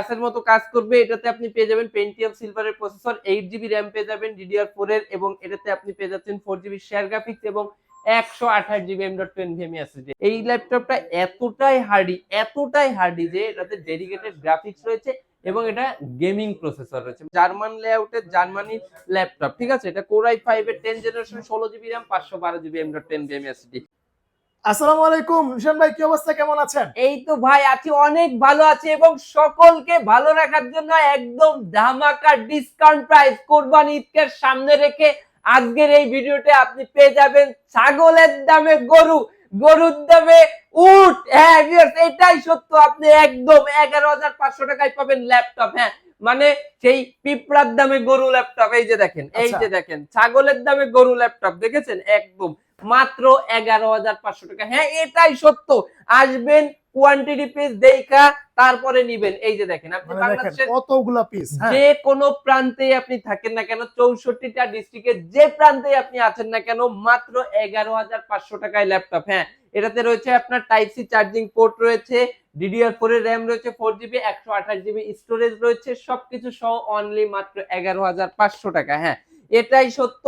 গ্লাসের মতো কাজ করবে, এটাতে আপনি পেয়ে যাবেন পেন্টিয়াম সিলভারের প্রসেসর এইট জিবি র্যাম পেয়ে যাবেন ডিডিআর ফোর এর এবং এটাতে আপনি পেয়ে যাচ্ছেন ফোর জিবি শেয়ার গ্রাফিক্স এবং একশো আঠাশ GB M dot ten NVMe SSD এই ল্যাপটপটা এতটাই হার্ডি এতটাই হার্ডি যে এটাতে ডেডিকেটেড গ্রাফিক্স রয়েছে এবং এটা গেমিং প্রসেসর রয়েছে। জার্মান লেআউটের জার্মানি ল্যাপটপ ঠিক আছে? এটা কোরাই ফাইভ এর টেন জেনারেশন ষোলো জিবি র্যাম পাঁচশো বারো GB M dot ten NVMe আসসালামু আলাইকুম। নিশান ভাই কি অবস্থা? কেমন আছেন? এই তো ভাই আছি অনেক ভালো আছে এবং সকলকে ভালো রাখার জন্য একদম ধামাকা ডিসকাউন্ট প্রাইস কোরবান ঈদকে সামনে রেখে আজকের এই ভিডিওতে আপনি পেয়ে যাবেন ছাগলের দামে গরু গরুর দামে উট। হ্যাঁ এটাই সত্য। আপনি একদম এগারো হাজার পাঁচশো টাকায় পাবেন ল্যাপটপ হ্যাঁ। মানে সেই পিঁপড়ার দামে গরু ল্যাপটপ এই যে দেখেন এই আচ্ছা। যে দেখেন ছাগলের দামে গরু ল্যাপটপ দেখেছেন? একদম। মাত্র এগারো হাজার পাঁচশো টাকা। হ্যাঁ এটাই সত্য। আসবেন কোয়ান্টিটি পিস দেখা তারপরে নিবেন। এই যে দেখেন আপনি মানে কতগুলা পিস হ্যাঁ। যে কোনো প্রান্তে আপনি থাকেন না কেন চৌষট্টিটা ডিস্ট্রিক্টের যে প্রান্তে আপনি আছেন না কেন মাত্র এগারো হাজার পাঁচশো টাকায় ল্যাপটপ হ্যাঁ এটাতে রয়েছে আপনার টাইপ সি চার্জিং পোর্ট রয়েছে ডিডিআর ফোর এর র্যাম রয়েছে ফোর জিবি একশো আঠাশ জিবি স্টোরেজ রয়েছে সবকিছু সহ অনলি মাত্র এগারো হাজার পাঁচশো টাকা। হ্যাঁ এটাই সত্য।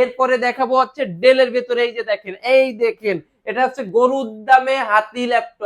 এরপরে দেখাবো হচ্ছে ডেলের ভেতরে এই যে দেখেন এই দেখেন এটা হচ্ছে গরুর দামে হাতি ল্যাপটপ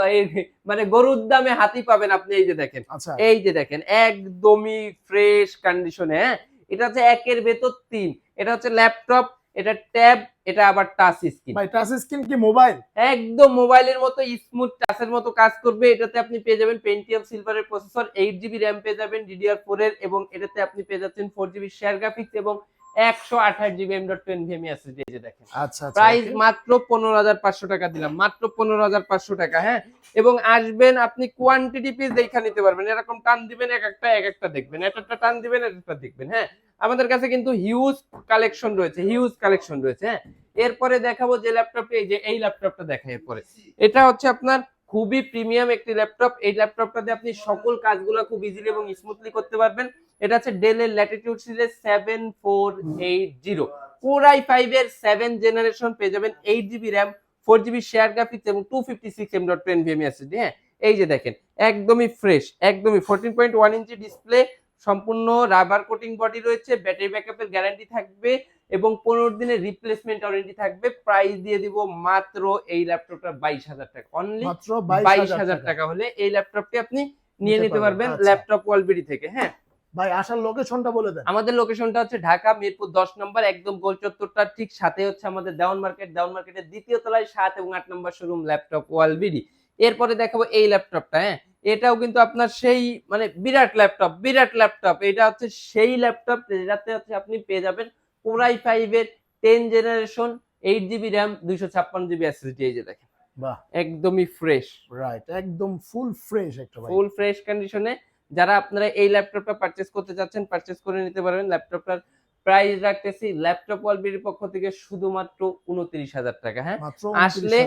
মানে গরুর দামে হাতি পাবেন আপনি এই যে দেখেন। আচ্ছা। এই যে দেখেন একদমই ফ্রেশ কন্ডিশনে হ্যাঁ? এটা হচ্ছে একের ভেতর তিন এটা হচ্ছে ল্যাপটপ এটা ট্যাব এটা আবার টাচ স্ক্রিন ভাই টাচ স্ক্রিন কি মোবাইল একদম মোবাইলের মতো স্মুথ টাচের মতো কাজ করবে এটাতে আপনি পেয়ে যাবেন পেন্টিয়াম সিলভারের প্রসেসর এইট জিবি র্যাম পেয়ে যাবেন ডিডিআর ফোর এর এবং এটাতে আপনি পেয়ে যাচ্ছেন ফোর জিবি শেয়ার গ্রাফিক্স এবং একশো আঠাশ GB M dot ten NVMe SSD এই যে দেখেন। আচ্ছা আচ্ছা প্রাইস মাত্র পনেরো হাজার পাঁচশো টাকা দিলাম মাত্র পনেরো হাজার পাঁচশো টাকা হ্যাঁ? এবং আসবেন আপনি কোয়ান্টিটি পিস দেখা নিতে পারবেন এরকম টান দিবেন এক একটা এক একটা দেখবেন একটা টান দিবেন একটা দেখবেন হ্যাঁ? আমাদের কাছে কিন্তু হিউজ কালেকশন রয়েছে হিউজ কালেকশন রয়েছে হ্যাঁ? এরপরে দেখাবো যে ল্যাপটপটা এই যে এই ল্যাপটপটা দেখাই এরপরে। এটা হচ্ছে আপনার খুবই প্রিমিয়াম একটি ল্যাপটপ এই ল্যাপটপটাতে আপনি সকল কাজগুলো খুব ইজিলি এবং স্মুথলি করতে পারবেন। এটা হচ্ছে ডেলের Latitude series seven four eight zero core i five এর সেভেন জেনারেশন পেয়ে যাবেন eight GB RAM four GB share graphics এবং two fifty six M dot ten NVMe SSD হ্যাঁ? এই যে দেখেন একদমই ফ্রেশ একদমই fourteen point one inch display সম্পূর্ণ রাবার কোটিং বডি রয়েছে ব্যাটারি ব্যাকআপের গ্যারান্টি থাকবে এবং পনেরো দিনের রিপ্লেসমেন্ট ওয়ারেন্টি থাকবে। প্রাইস দিয়ে দিব মাত্র এই ল্যাপটপটা বাইশ হাজার টাকা। অনলি মাত্র বাইশ হাজার টাকা। হলে এই ল্যাপটপটি আপনি নিয়ে নিতে পারবেন, পারবেন আচ্ছা। ল্যাপটপ ওয়ালবিডি থেকে হ্যাঁ? ভাই আসার লোকেশনটা বলে দেন। আমাদের লোকেশনটা হচ্ছে ঢাকা মিরপুর দশ নম্বর একদম গোল চত্বরটার ঠিক সাথে হচ্ছে আমাদের দেওয়ান মার্কেট। দেওয়ান মার্কেটের দ্বিতীয় তলায় সাত এবং আট number showroom laptop wall BD এরপরে দেখাবো এই ল্যাপটপটা হ্যাঁ? এটাও কিন্তু আপনার সেই মানে বিরাট ল্যাপটপ বিরাট ল্যাপটপ এটা হচ্ছে সেই ল্যাপটপ যেটাতে হচ্ছে আপনি পেয়ে যাবেন কোরাই ফাইভ এর ten generation eight GB RAM দুইশো ছাপ্পান্ন জিবি এসএসডি এই যে দেখেন। বাহ। একদমই ফ্রেশ রাইট একদম ফুল ফ্রেশ একটা ফুল ফ্রেশ কন্ডিশনে যারা আপনারা এই ল্যাপটপটা পারচেস করতে চাচ্ছেন পারচেস করে নিতে পারবেন। ল্যাপটপটার প্রাইস রাখতেছি ল্যাপটপ ওয়ালবির পক্ষ থেকে শুধুমাত্র উনত্রিশ হাজার টাকা হ্যাঁ? আসলে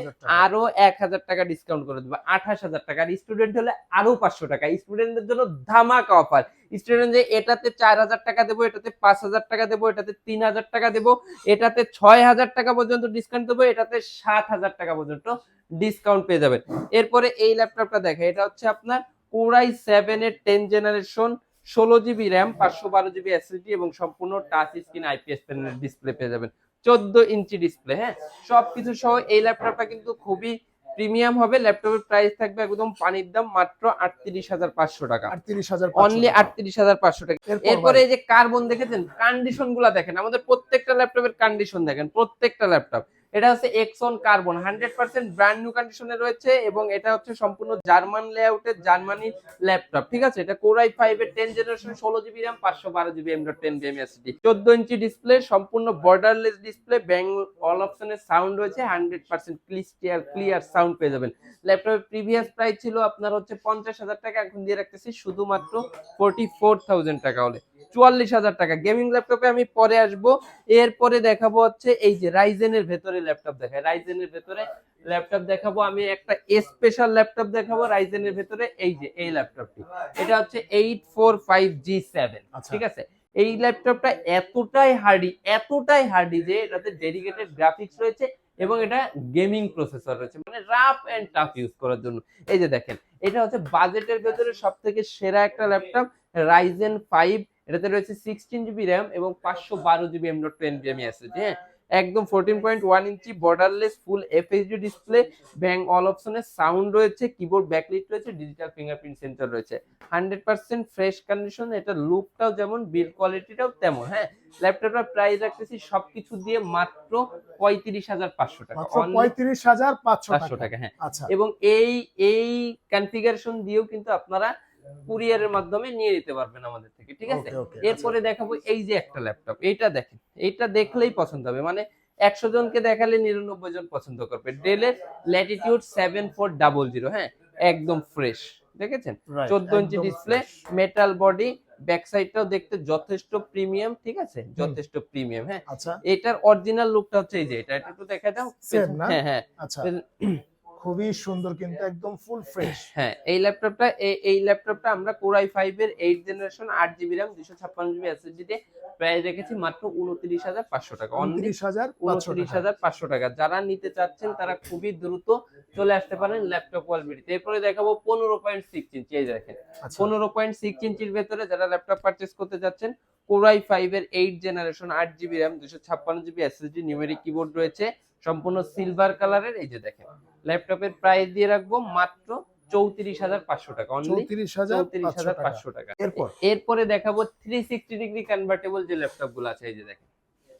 আরও এক হাজার টাকা ডিসকাউন্ট করে দেবো। আঠাশ হাজার টাকা। আর স্টুডেন্ট হলে আরও পাঁচশো টাকা। স্টুডেন্টদের জন্য ধামাকা অফার স্টুডেন্ট যে এটাতে চার হাজার টাকা দেবো এটাতে পাঁচ হাজার টাকা দেবো এটাতে তিন হাজার টাকা দেবো এটাতে ছয় হাজার টাকা পর্যন্ত ডিসকাউন্ট দেবো এটাতে সাত হাজার টাকা পর্যন্ত ডিসকাউন্ট পেয়ে যাবেন। এরপরে এই ল্যাপটপটা দেখে এটা হচ্ছে আপনার কোরাই সেভেন এর টেন জেনারেশন ষোলো জিবি র্যাম পাঁচশো বারো জিবি এসএসডি এবং সম্পূর্ণ টাচ স্ক্রিন আইপিএস প্যানেলের ডিসপ্লে পেয়ে যাবেন। চোদ্দ ইঞ্চি ডিসপ্লে হ্যাঁ? সবকিছু সহ এই ল্যাপটপটা কিন্তু খুবই প্রিমিয়াম হবে। ল্যাপটপের প্রাইস থাকবে একদম পানির দাম মাত্র আটত্রিশ হাজার পাঁচশো টাকা। আটত্রিশ হাজার অনলি আটত্রিশ হাজার পাঁচশো টাকা। এরপরে এই যে কার্বন দেখেছেন? কন্ডিশনগুলা দেখেন। আমাদের প্রত্যেকটা ল্যাপটপের কন্ডিশন দেখেন। প্রত্যেকটা ল্যাপটপ এটা হচ্ছে X one carbon hundred percent brand new কন্ডিশনে রয়েছে এবং এটা হচ্ছে সম্পূর্ণ জার্মান লেআউটের জার্মানি ল্যাপটপ ঠিক আছে? এটা কোরাই ফাইভ এর টেন জেনারেশন ষোলো জিবি র্যাম পাঁচশো বারো GB M ten NVMe SD চোদ্দ ইঞ্চি ডিসপ্লে সম্পূর্ণ বর্ডারলেস ডিসপ্লে ব্যাং অল অপশনের সাউন্ড রয়েছে hundred percent clear clear sound পেয়ে যাবেন। ল্যাপটপের প্রিভিয়াস প্রাইস ছিল আপনার হচ্ছে পঞ্চাশ হাজার টাকা, এখন দিয়ে রাখতেছি শুধুমাত্র ফোর্টি ফোর থাউজেন্ড টাকা হলে। চুয়াল্লিশ হাজার টাকা। গেমিং ল্যাপটপে আমি পরে আসব। এরপরে দেখাবো হচ্ছে এই যে রাইজেনের ভেতরে ল্যাপটপ দেখায়। রাইজেনের ভেতরে ল্যাপটপ দেখাবো। আমি একটা স্পেশাল ল্যাপটপ দেখাবো রাইজেনের ভেতরে এই যে এই ল্যাপটপটি এটা হচ্ছে eight four five G seven. ঠিক আছে? এই ল্যাপটপটা এতটাই হার্ডি এতটাই হার্ডি যে এটাতে ডেডিকেটেড গ্রাফিক্স রয়েছে এবং এটা গেমিং প্রসেসর রয়েছে। মানে রাফ এন্ড টাফ ইউজ করার জন্য। এই যে দেখেন এটা হচ্ছে বাজেটের ভেতরে সব থেকে সেরা একটা ল্যাপটপ রাইজেন ফাইভ এটাতে রয়েছে সিক্সটিন জিবি র্যাম এবং পাঁচশো বারো GB M dot ten GB SSD হ্যাঁ? একদম fourteen point one inch borderless full FHD display Bang all অপশনের সাউন্ড রয়েছে কিবোর্ড ব্যাকলিট রয়েছে ডিজিটাল ফিঙ্গারপ্রিন্ট সেন্সর রয়েছে। হান্ড্রেড পার্সেন্ট ফ্রেশ কন্ডিশন এটা লুকটাও যেমন বিল্ড কোয়ালিটিটাও তেমন হ্যাঁ? ল্যাপটপটার প্রাইস রাখতেছি সবকিছু দিয়ে মাত্র পঁয়ত্রিশ হাজার পাঁচশো টাকা পঁয়ত্রিশ হাজার পাঁচশো টাকা। হ্যাঁ। আচ্ছা। এবং এই এই কনফিগারেশন দিয়েও কিন্তু আপনারা কুরিয়ারের মাধ্যমে নিয়ে নিতে পারবেন আমাদের থেকে ঠিক আছে? ওকে এরপরে দেখাবো এই যে একটা ল্যাপটপ এইটা দেখেন এইটা দেখলেই পছন্দ হবে মানে একশো জনকে দেখালে নিরানব্বই জন পছন্দ করবে ডেলের Latitude seven four double zero হ্যাঁ একদম ফ্রেশ দেখেছেন? চোদ্দ inch display metal body back সাইডটাও দেখতে যথেষ্ট প্রিমিয়াম ঠিক আছে? যথেষ্ট প্রিমিয়াম হ্যাঁ। আচ্ছা। এটার অরিজিনাল লুকটা হচ্ছে এই যে এটা এটা একটু দেখা দাও হ্যাঁ হ্যাঁ। আচ্ছা। খুবই সুন্দর কিন্তু একদম ফুল ফ্রেশ হ্যাঁ এই ল্যাপটপটা এই ল্যাপটপটা আমরা কোরাই ফাইভ এর এইট জেনারেশন আট জিবি র্যাম দুশো ছাপ্পান্ন জিবি এসএসডি দিয়ে প্রায় রেখেছি মাত্র উনত্রিশ হাজার পাঁচশো টাকা। অনলি উনত্রিশ হাজার পাঁচশো উনত্রিশ টাকা হাজার পাঁচশো টাকা। যারা নিতে চাচ্ছেন তারা খুবই দ্রুত চলে আসতে পারেন ল্যাপটপ ওয়ালবিডিতে এরপরে দেখাবো পনেরো পয়েন্ট সিক্স ইঞ্চি এই দেখেন। আচ্ছা। পনেরো পয়েন্ট সিক্স ইঞ্চির ভেতরে যারা ল্যাপটপ পারচেস করতে যাচ্ছেন কোরাই ফাইভ এর এইট জেনারেশন আট জিবি র্যাম দুশো ছাপ্পান্ন জিবি এসএসডি নিউমেরিক কিবোর্ড রয়েছে। সম্পূর্ণ সিলভার কালারের এই যে দেখেন ল্যাপটপের প্রাইস দিয়ে রাখব মাত্র চৌত্রিশ হাজার পাঁচশো টাকা অনলি চৌত্রিশ হাজার চৌত্রিশ পাঁচশো হাজার টাকা পাঁচশো টাকা। এরপরে? দেখাবো থ্রি সিক্সটি ডিগ্রি কনভার্টেবল যে ল্যাপটপগুলো আছে এই যে দেখেন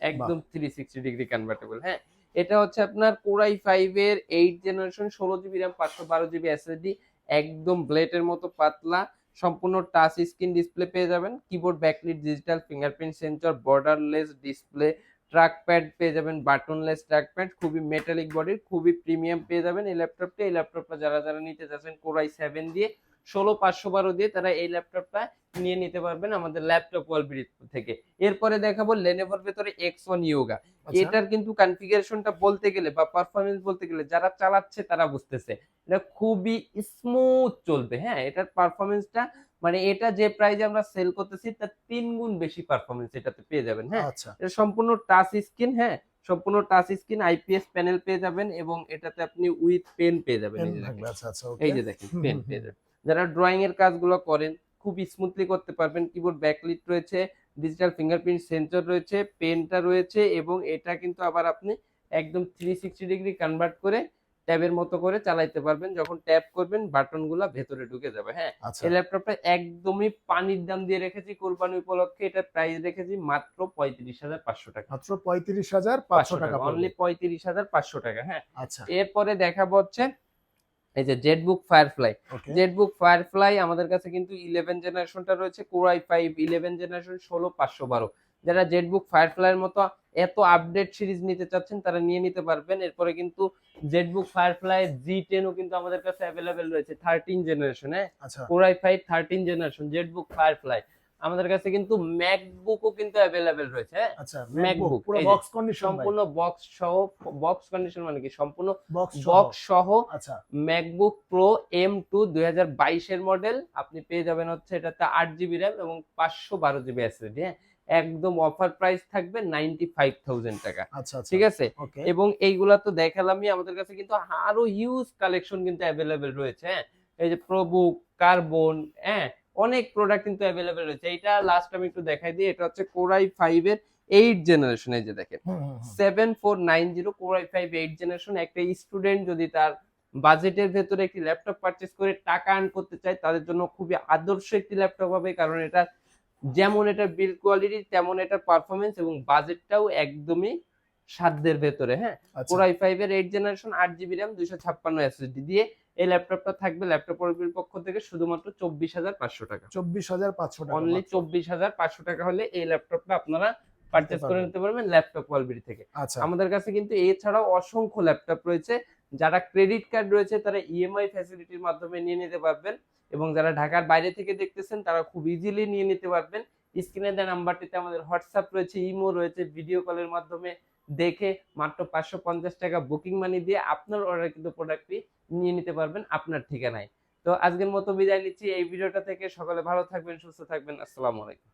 একদম থ্রি সিক্সটি ডিগ্রি কনভার্টেবল হ্যাঁ? এটা হচ্ছে আপনার কোরাই ফাইভ এর এইট জেনারেশন ষোলো জিবি র্যাম পাঁচশো বারো জিবি এসএসডি একদম ব্লেডের মতো পাতলা সম্পূর্ণ টাচ স্ক্রিন ডিসপ্লে পেয়ে যাবেন keyboard backlit digital fingerprint sensor borderless display trackpad পেয়ে যাবেন বাটনলেস ট্র্যাক প্যাড খুবই মেটালিক বডির খুবই প্রিমিয়াম পেয়ে যাবেন এই ল্যাপটপটা এই ল্যাপটপটা যারা যারা নিতে চাচ্ছেন কোরাই সেভেন দিয়ে ষোলো পাঁচশো বারো দিয়ে তারা এই ল্যাপটপটা নিয়ে নিতে পারবেন আমাদের ল্যাপটপ ওয়ালবিডি থেকে। এরপরে দেখাবো লেনেভোর ভেতরে এক্স ওয়ান ইয়োগা এটার কিন্তু কনফিগারেশনটা বলতে গেলে বা পারফরমেন্স বলতে গেলে যারা চালাচ্ছে তারা বুঝতেছে। এটা খুবই স্মুথ চলবে হ্যাঁ? এটার পারফরমেন্সটা মানে এটা যে প্রাইজে আমরা সেল করতেছি তার তিন গুণ বেশি পারফরমেন্স এটাতে পেয়ে যাবেন হ্যাঁ? আচ্ছা। এটা সম্পূর্ণ টাচ স্ক্রিন হ্যাঁ? সম্পূর্ণ টাচ স্ক্রিন আইপিএস প্যানেল পেয়ে যাবেন এবং এটাতে আপনি উইথ পেন পেয়ে যাবেন এই যে দেখেন। আচ্ছা আচ্ছা এই যে দেখেন পেন পেয়ে যাবেন। যারা ড্রয়িং এর কাজগুলো করেন খুব স্মুথলি করতে পারবেন। কিবোর্ড ব্যাকলিট রয়েছে ডিজিটাল ফিঙ্গারপ্রিন্ট সেন্সর রয়েছে পেনটা রয়েছে এবং এটা কিন্তু আবার আপনি একদম থ্রি সিক্সটি ডিগ্রি কনভার্ট করে ট্যাবের মতো করে চালাইতে পারবেন। যখন ট্যাপ করবেন বাটনগুলো ভেতরে ঢুকে যাবে হ্যাঁ? আচ্ছা। এই ল্যাপটপটা একদমই পানির দাম দিয়ে রেখেছি কোরবানি উপলক্ষে। এটা প্রাইস রেখেছি মাত্র পঁয়ত্রিশ হাজার পাঁচশো টাকা। মাত্র পঁয়ত্রিশ হাজার পাঁচশো টাকা অনলি পঁয়ত্রিশ হাজার পাঁচশো টাকা হ্যাঁ? আচ্ছা। এরপরে দেখাবো হচ্ছে এই যে জেটবুক ফায়ারফ্লাই জেটবুক ফায়ারফ্লাই আমাদের কাছে কিন্তু ইলেভেন জেনারেশনটা রয়েছে কোরাই ফাইভ ইলেভেন জেনারেশন ষোলো পাঁচশো বারো। যারা জেটবুক ফায়ারফ্লাই এর মতো এত আপডেট সিরিজ নিতে চাচ্ছেন তারা নিয়ে নিতে পারবেন। এরপরে কিন্তু জেটবুক ফায়ারফ্লাই জি টেনও কিন্তু আমাদের কাছে অ্যাভেলেবেল রয়েছে থার্টিন জেনারেশন হ্যাঁ? Core i five thirteen generation ZBook Firefly আমাদের কাছে কিন্তু ম্যাকবুকও কিন্তু অ্যাভেলেবেল রয়েছে হ্যাঁ? আচ্ছা ম্যাকবুক পুরো বক্স কন্ডিশন সম্পূর্ণ বক্স সহ বক্স কন্ডিশন মানে কি? সম্পূর্ণ বক্স সহ। আচ্ছা। ম্যাকবুক প্রো এম টু দুই হাজার বাইশের মডেল আপনি পেয়ে যাবেন হচ্ছে এটাতে আট জিবি র্যাম এবং পাঁচশো বারো জিবি এসএসডি হ্যাঁ? একদম অফার প্রাইস থাকবে নাইনটি ফাইভ থাউজেন্ড টাকা। আচ্ছা আচ্ছা। ঠিক আছে? এবং এইগুলা তো দেখালামই আমাদের কাছে কিন্তু আরও হিউজ কালেকশন কিন্তু অ্যাভেলেবেল রয়েছে হ্যাঁ? এই যে প্রবুক কার্বন হ্যাঁ? অনেক প্রোডাক্ট কিন্তু অ্যাভেলেবেল রয়েছে। এটা লাস্ট আমি একটু দেখাই দিই এটা হচ্ছে কোরাই ফাইভ এর এইট জেনারেশন এই যে দেখেন। Seven four nine zero core i five eight generation একটা স্টুডেন্ট যদি তার বাজেটের ভেতরে একটি ল্যাপটপ পারচেস করে টাকা আর্ন করতে চায় তাদের জন্য খুবই আদর্শ একটি ল্যাপটপ হবে কারণ এটা যেমন এটা বিল্ড কোয়ালিটি তেমন এটা পারফরমেন্স এবং বাজেটটাও একদমই সাধ্যের ভেতরে হ্যাঁ? আচ্ছা। কোরাই ফাইভ এর এইট জেনারেশন আট জিবি র্যাম দুইশো ছাপ্পান্ন এসএসডি দিয়ে এই ল্যাপটপটা থাকবে ল্যাপটপ পক্ষ থেকে শুধুমাত্র চব্বিশ হাজার পাঁচশো টাকা। চব্বিশ হাজার পাঁচশো টাকা অনলি চব্বিশ হাজার পাঁচশো টাকা হলে এই ল্যাপটপটা আপনারা পারচেস করে নিতে পারবেন ল্যাপটপ ওয়ালবিডি থেকে। আচ্ছা। আমাদের কাছে কিন্তু এছাড়াও অসংখ্য ল্যাপটপ রয়েছে। যারা ক্রেডিট কার্ড রয়েছে, তারা ইএমআই ফ্যাসিলিটির মাধ্যমে নিয়ে নিতে পারবেন এবং যারা ঢাকার বাইরে থেকে দেখতেছেন, তারা খুব ইজিলি নিয়ে নিতে পারবেন। স্ক্রিনে দেওয়া নাম্বারটিতে আমাদের হোয়াটসঅ্যাপ রয়েছে ইমো রয়েছে ভিডিও কলের মাধ্যমে দেখে মাত্র পাঁচশো পঞ্চাশ টাকা বুকিং মানি দিয়ে আপনার অর্ডার কিন্তু প্রোডাক্টটি নিয়ে নিতে পারবেন আপনার ঠিকানায়। তো আজকের মতো বিদায় নিচ্ছি, এই ভিডিওটা থেকে সকলে ভালো থাকবেন, সুস্থ থাকবেন, আসসালামু আলাইকুম।